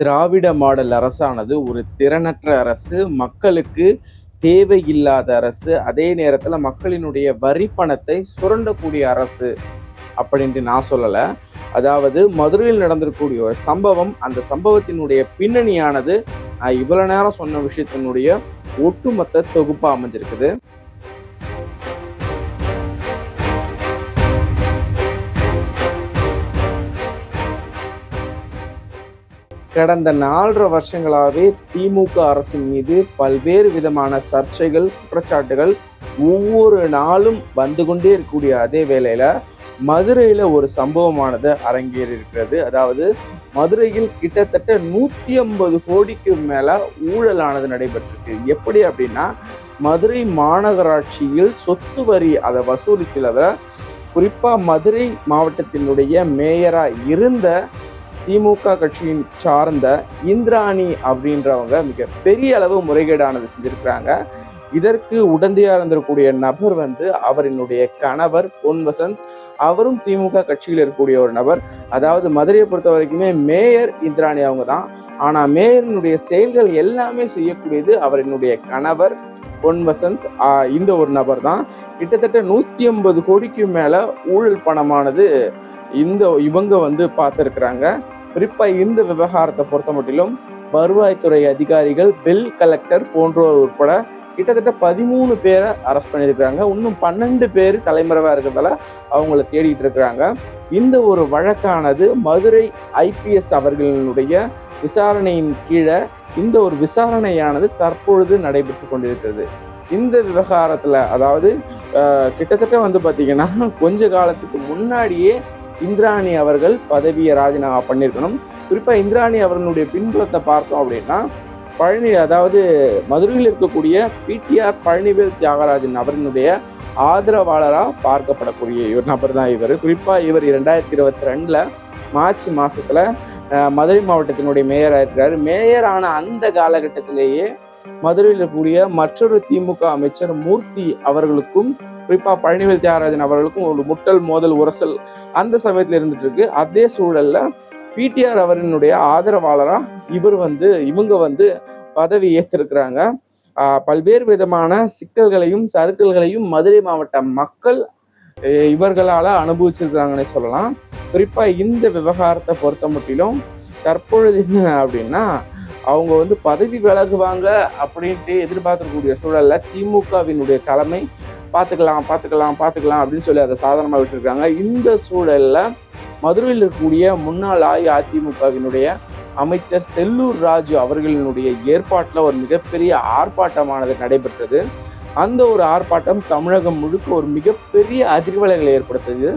திராவிட model அரசானது ஒரு திறனற்ற அரசு மக்களுக்கு தேவையில்லாத அரசு அதே நேரத்தில் மக்களினுடைய வரி பணத்தை சுரண்டக்கூடிய அரசு அப்படின்ட்டு நான் சொல்லலை. அதாவது மதுரையில் நடந்திருக்கக்கூடிய ஒரு சம்பவம் அந்த சம்பவத்தினுடைய பின்னணியானது நான் இவ்வளோ நேரம் சொன்ன விஷயத்தினுடைய ஒட்டுமொத்த தொகுப்பாக அமைஞ்சிருக்குது. கடந்த நாலரை வருஷங்களாகவே திமுக அரசின் மீது பல்வேறு விதமான சர்ச்சைகள் குற்றச்சாட்டுகள் ஒவ்வொரு நாளும் வந்து கொண்டே இருக்கக்கூடிய அதே வேளையில் மதுரையில் ஒரு சம்பவமானது அரங்கேறி இருக்கிறது அதாவது மதுரையில் கிட்டத்தட்ட நூற்றி ஐம்பது கோடிக்கு மேலே ஊழலானது நடைபெற்றிருக்கு. எப்படி அப்படின்னா மதுரை மாநகராட்சியில் சொத்து வரி அதை வசூலிக்கிறத குறிப்பாக மதுரை மாவட்டத்தினுடைய மேயராக இருந்த திமுக கட்சியின் சார்ந்த இந்திராணி அப்படின்றவங்க மிக பெரிய அளவு முறைகேடானது செஞ்சிருக்கிறாங்க. இதற்கு உடந்தையாக இருந்திருக்கக்கூடிய நபர் வந்து அவரினுடைய கணவர் பொன் வசந்த். அவரும் திமுக கட்சியில் இருக்கக்கூடிய ஒரு நபர். அதாவது மதுரையை பொறுத்த வரைக்குமே மேயர் இந்திராணி அவங்க தான். ஆனால் மேயரினுடைய செயல்கள் எல்லாமே செய்யக்கூடியது அவரினுடைய கணவர் பொன் வசந்த் இந்த ஒரு நபர் தான். கிட்டத்தட்ட நூற்றி ஐம்பது கோடிக்கு மேலே ஊழல் பணமானது இந்த இவங்க வந்து பார்த்துருக்குறாங்க. குறிப்பாக இந்த விவகாரத்தை பொறுத்த மட்டிலும் வருவாய்த்துறை அதிகாரிகள் பில் கலெக்டர் போன்றோர் உட்பட கிட்டத்தட்ட பதிமூணு பேரை அரெஸ்ட் பண்ணியிருக்கிறாங்க. இன்னும் பன்னெண்டு பேர் தலைமறைவாக இருக்கிறதால அவங்கள தேடிட்டு இருக்கிறாங்க. இந்த ஒரு வழக்கானது மதுரை ஐபிஎஸ் அவர்களினுடைய விசாரணையின் கீழே இந்த ஒரு விசாரணையானது தற்பொழுது நடைபெற்று கொண்டிருக்கிறது. இந்த விவகாரத்தில் அதாவது கிட்டத்தட்ட வந்து பார்த்திங்கன்னா கொஞ்ச காலத்துக்கு முன்னாடியே இந்திராணி அவர்கள் பதவியை ராஜினாமா பண்ணியிருக்கணும். குறிப்பாக இந்திராணி அவர்களுடைய பின்புலத்தை பார்த்தோம் அப்படின்னா பழனி அதாவது மதுரையில் இருக்கக்கூடிய பிடிஆர் பழனிவேல் தியாகராஜன் அவரினுடைய ஆதரவாளராக பார்க்கப்படக்கூடிய ஒரு நபர் தான் இவர். குறிப்பாக இவர் இரண்டாயிரத்தி இருபத்தி ரெண்டில் மார்ச் மாதத்தில் மதுரை மாவட்டத்தினுடைய மேயராக இருக்கிறார். மேயரான அந்த காலகட்டத்திலேயே மதுரையில் இருக்கக்கூடிய மற்றொரு திமுக அமைச்சர் மூர்த்தி அவர்களுக்கும் குறிப்பாக பழனிவேல் தியாகராஜன் அவர்களுக்கும் ஒரு முட்டல் மோதல் உரசல் அந்த சமயத்தில் இருந்துட்டு இருக்கு அதே சூழல்ல பிடிஆர் அவரினுடைய ஆதரவாளராக இவர் வந்து இவங்க வந்து பதவி ஏற்றிருக்கிறாங்க பல்வேறு விதமான சிக்கல்களையும் சறுக்கல்களையும் மதுரை மாவட்ட மக்கள் இவர்களால் அனுபவிச்சிருக்கிறாங்கன்னு சொல்லலாம். குறிப்பாக இந்த விவகாரத்தை பொறுத்த முட்டிலும் தற்பொழுது என்ன அப்படின்னா அவங்க வந்து பதவி விலகுவாங்க அப்படின்ட்டு எதிர்பார்க்கக்கூடிய சூழலில் திமுகவினுடைய தலைமை பார்த்துக்கலாம் பார்த்துக்கலாம் பார்த்துக்கலாம் அப்படின்னு சொல்லி அதை சாதாரணமாக விட்டுருக்காங்க. இந்த சூழலில் மதுரையில் இருக்கக்கூடிய முன்னாள் அஇஅதிமுகவினுடைய அமைச்சர் செல்லூர் ராஜு அவர்களினுடைய ஏற்பாட்டில் ஒரு மிகப்பெரிய ஆர்ப்பாட்டமானது நடைபெற்றது. அந்த ஒரு ஆர்ப்பாட்டம் தமிழகம் முழுக்க ஒரு மிகப்பெரிய அதிர்வலைகளை ஏற்படுத்தது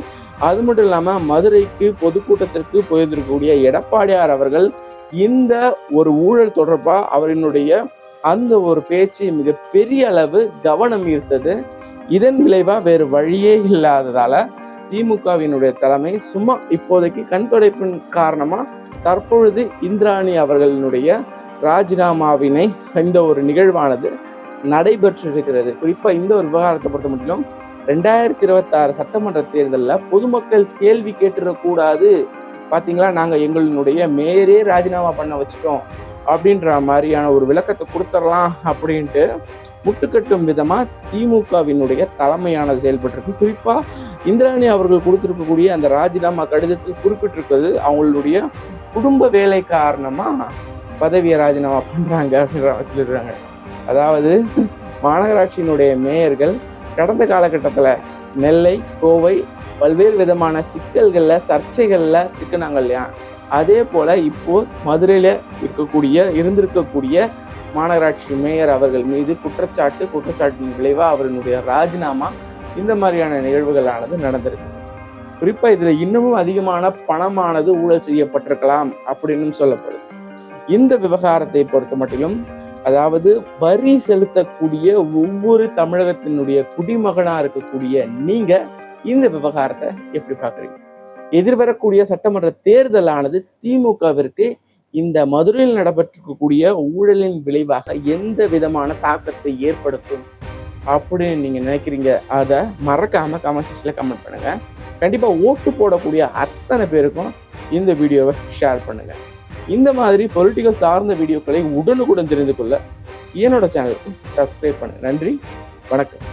அது மட்டும் இல்லாமல் மதுரைக்கு பொதுக்கூட்டத்திற்கு போயிருந்திருக்கக்கூடிய எடப்பாடியார் அவர்கள் இந்த ஒரு ஊழல் தொடர்பாக அவரினுடைய அந்த ஒரு பேச்சு மிகப்பெரிய அளவு கவனம் ஈர்த்தது. இதன் விளைவாக வேறு வழியே இல்லாததால் திமுகவினுடைய தலைமை சும்மா இப்போதைக்கு கண் துடைப்பின் காரணமாக தற்பொழுது இந்திராணி அவர்களினுடைய ராஜினாமாவினை இந்த ஒரு நிகழ்வானது நடைபெற்றிருக்கிறது. குறிப்பாக இந்த ஒரு விவகாரத்தை பொறுத்த மட்டும் ரெண்டாயிரத்தி இருபத்தாறு சட்டமன்ற தேர்தலில் பொதுமக்கள் கேள்வி கேட்டுறக்கூடாது. பார்த்தீங்களா நாங்கள் எங்களுடைய மேயரே ராஜினாமா பண்ண வச்சிட்டோம். அப்படின்ற மாதிரியான ஒரு விளக்கத்தை கொடுத்துடலாம் அப்படின்ட்டு முட்டுக்கட்டும் விதமாக திமுகவினுடைய தலைமையானது செயல்பட்டிருக்கு. குறிப்பாக இந்திராணி அவர்கள் கொடுத்துருக்கக்கூடிய அந்த ராஜினாமா கடிதத்தில் குறிப்பிட்டிருக்கிறது அவங்களுடைய குடும்ப வேலை காரணமாக பதவியை ராஜினாமா பண்ணுறாங்க அப்படின்ற சொல்லிடுறாங்க அதாவது மாநகராட்சியினுடைய மேயர்கள் கடந்த காலகட்டத்தில் நெல்லை கோவை பல்வேறு விதமான சிக்கல்களில் சர்ச்சைகளில் சிக்கினாங்க இல்லையா? அதே போல் இப்போது மதுரையில் இருக்கக்கூடிய இருந்திருக்கக்கூடிய மாநகராட்சி மேயர் அவர்கள் மீது குற்றச்சாட்டு குற்றச்சாட்டின் விளைவாக அவர்களுடைய ராஜினாமா இந்த மாதிரியான நிகழ்வுகளானது நடந்திருக்கு குறிப்பாக இதில் இன்னமும் அதிகமான பணமானது ஊழல் செய்யப்பட்டிருக்கலாம் அப்படின்னு சொல்லப்படுது. இந்த விவகாரத்தை பொறுத்த மட்டிலும் அதாவது வரி செலுத்தக்கூடிய ஒவ்வொரு தமிழகத்தினுடைய குடிமகனா இருக்கக்கூடிய நீங்க இந்த விவகாரத்தை எப்படி பாக்குறீங்க எதிர்வரக்கூடிய சட்டமன்ற தேர்தலானது திமுகவிற்கு இந்த மதுரையில் நடைபெற்றிருக்கக்கூடிய ஊழலின் விளைவாக எந்த விதமான தாக்கத்தை ஏற்படுத்தும் அப்படின்னு நீங்க நினைக்கிறீங்க? அதை மறக்காம கமெண்ட் செக்ஷன்ல கமெண்ட் பண்ணுங்க. கண்டிப்பா ஓட்டு போடக்கூடிய அத்தனை பேருக்கும் இந்த வீடியோவை ஷேர் பண்ணுங்கள் இந்த மாதிரி பொலிட்டிக்கல் சார்ந்த வீடியோக்களை உடனுக்குடன் தெரிந்து கொள்ள என்னோட சேனலுக்கு சப்ஸ்கிரைப் பண்ணு. நன்றி வணக்கம்.